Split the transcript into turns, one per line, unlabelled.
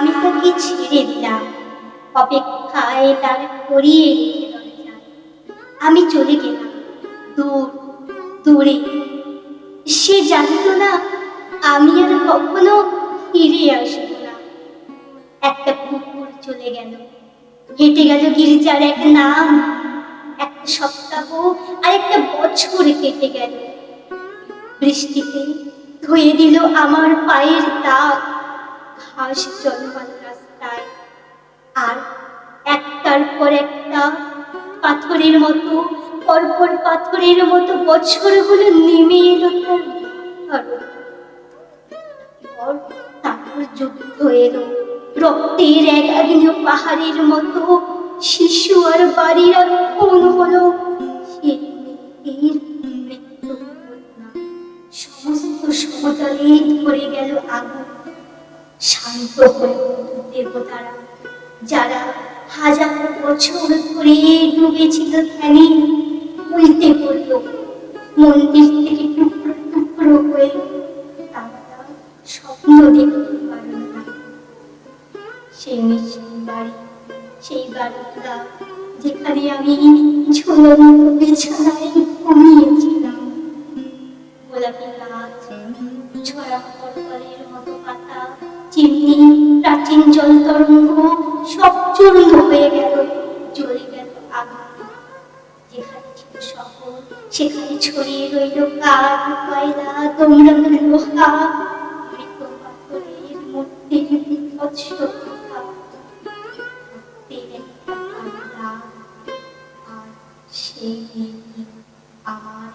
তাকে ছেড়ে দিলাম। অপেক্ষায় তার করিয়ে রেখে আমি চলে গেলাম। দূর, দূরে। সে জানিত না, আমি আর কখনো ফিরে আসব না। একটা কুকুর চলে গেল। হেঁটে গেল গির্জার এক নাম। একটা সপ্তাহ আর একটা বছর কেটে গেল। বৃষ্টিতে ধুয়ে দিল আমার পায়ের দাগ ঘাস জন্মানো রাস্তায়। আর একটার পর একটা পাথরের মতো, পরপর পাথরের মতো বছরগুলো নেমে এলো তার তারপর যুদ্ধ এলো। রক্তের এক আগ্নেয় পাহাড়ের মতো শিশু আর বাড়ির মেয়েটির মৃত্যু হলো। সমস্ত সমতলে ধরে গেল আগুন। শান্ত দেবতারা। যারা হাজার বছর ধরে ডুবেছিল ধ্যানে, উল্টে পড়ল। মন্দির থেকে টুকরো টুকরো হয়ে তারা স্বপ্ন দেখতে পারল না। সেই মিষ্টি বাড়ি, সেই বাড়িটা যেখানে আমি ঝুলন্ত বিছানায় ঘুমিয়েছিলাম। গোলাপি গাছ ছড়া পটলের মতো পাতা চিমনি প্রাচীন জল তরঙ্গ সব চূর্ণ হয়ে গেল, জ্বলে গেল আগুন। যেখানে ছিল শহর, সেখানে ছড়িয়ে রইল কাঠ, কয়লা তোমরা লোহা আমার